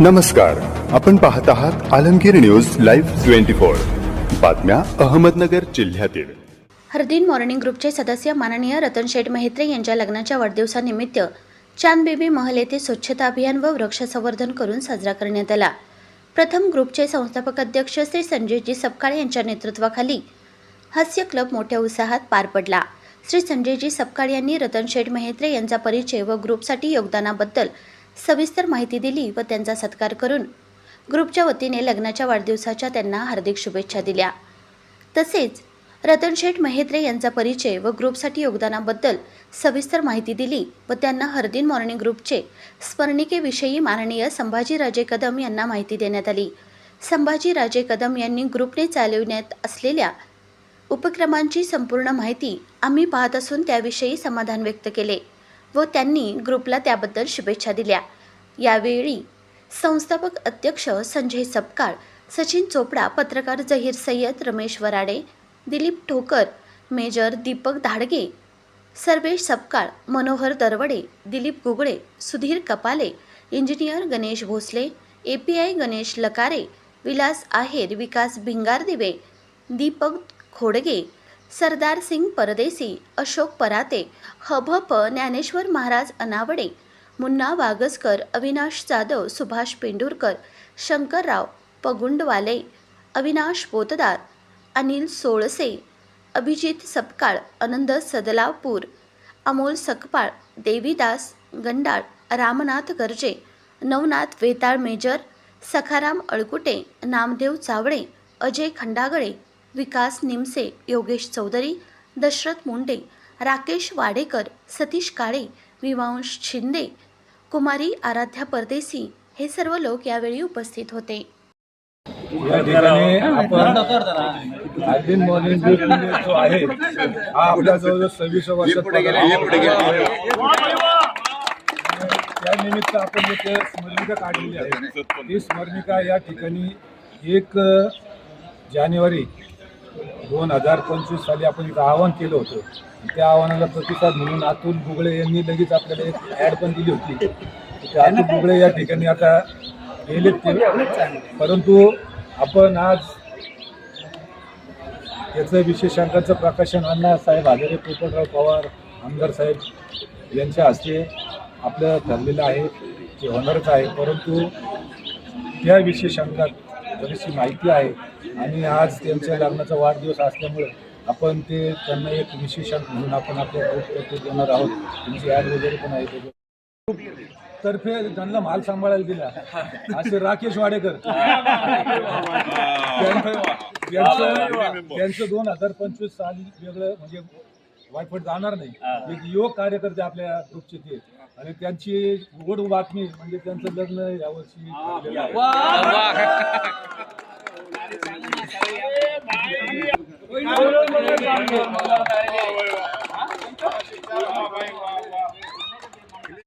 नमस्कार आपण पाहत आहात Alamgir news live twenty four. बातम्या अहमदनगर जिल्ह्यातील. हरदीन मॉर्निंग ग्रुपचे सदस्य माननीय रतन शेठ मेहत्रे यांच्या लग्नाच्या वाढदिवसानिमित्त चांद बेबी महल येथे स्वच्छता अभियान व वृक्ष संवर्धन करून साजरा करण्यात आला. प्रथम ग्रुपचे संस्थापक अध्यक्ष श्री संजयजी सपकाळे यांच्या नेतृत्वाखाली हास्य क्लब मोठ्या उत्साहात पार पडला. श्री संजयजी सपकाळे यांनी रतन शेठ मेहत्रे यांचा परिचय व ग्रुपसाठी योगदानाबद्दल सविस्तर माहिती दिली व त्यांचा सत्कार करून ग्रुपच्या वतीने लग्नाच्या वाढदिवसाच्या त्यांना हार्दिक शुभेच्छा दिल्या. तसेच रतन शेठ मेहेत्रे यांचा परिचय व ग्रुपसाठी योगदानाबद्दल सविस्तर माहिती दिली व त्यांना हरदिन मॉर्निंग ग्रुपचे स्मरणिकेविषयी माननीय संभाजीराजे कदम यांना माहिती देण्यात आली. संभाजीराजे कदम यांनी ग्रुपने चालविण्यात असलेल्या उपक्रमांची संपूर्ण माहिती आम्ही पाहत असून त्याविषयी समाधान व्यक्त केले. व त्यांनी ग्रुपला त्याबद्दल शुभेच्छा दिल्या. यावेळी संस्थापक अध्यक्ष संजय सपकाळ सचिन चोपडा पत्रकार Zaheer Syed Ramesh Varade Dilip Thokar major Deepak Dhadge Sarvesh Sapkal Manohar Daravade Dilip Gugale Sudhir Kapale engineer Ganesh Bhosale A P I Ganesh Lakare Vilas Aher Vikas Bhingardive Deepak Khodge Sardar Singh Pardeshi Ashok Parate हभप Dnyaneshwar Maharaj Anavade Munna Wagaskar Avinash Jadhav Subhash Pendurkar Shankarrao Pagundwale Avinash Potdar Anil Solse Abhijit Sapkal Anand सदलापूर Amol Sakpal Devidas Gandal Ramnath Garje Navnath Vetal major Sakharam Alkute Namdev Chavde Ajay Khandagale Vikas Nimse Yogesh Chaudhari Dashrath Munde Rakesh Wadekar Satish Kale Vivansh Shinde कुमारी आराध्या परदेसी हे सर्व लोक यावेळी उपस्थित होते. या ठिकाणी आपण आदिन मॉर्निंग जो आहे हा आपल्या जवळजवळ सव्वीस वर्षात आपण एक स्मरणिका काढलेली आहे. ही स्मरणिका या ठिकाणी एक जानेवारी दोन हजार पंचवीस साली आपण इथं आवाहन केलं होतं. त्या आव्हानाला प्रतिसाद म्हणून अतुल बुगळे यांनी लगेच आपल्याला एक ॲड पण दिली होती. त्या अतुल बुगळे या ठिकाणी आता गेलेत ते. परंतु आपण आज याचं विशेषांकाचं प्रकाशन अण्णासाहेब आजारे पोपटराव पवार आमदार साहेब यांच्या हस्ते आपलं ठरलेलं आहे ते होणारच आहे. परंतु त्या विशेषांकात बरीचशी माहिती आहे. आणि आज त्यांच्या लग्नाचा वाढदिवस असल्यामुळे आपण ते त्यांना एक विशेषांक म्हणून आपण आपल्या देणार आहोत. त्यांची ॲड वगैरे पण आहे. तर्फे त्यांना माल सांभाळायला दिला. असे राकेश वाडेकर. त्यांचं दोन हजार पंचवीस साली वेगळं म्हणजे वायफट जाणार नाही. एक युवक कार्यकर्ते आपल्या ग्रुपचे ते. आणि त्यांची गोड बातमी म्हणजे त्यांचं लग्न यावर्षी ठरलेलं आहे.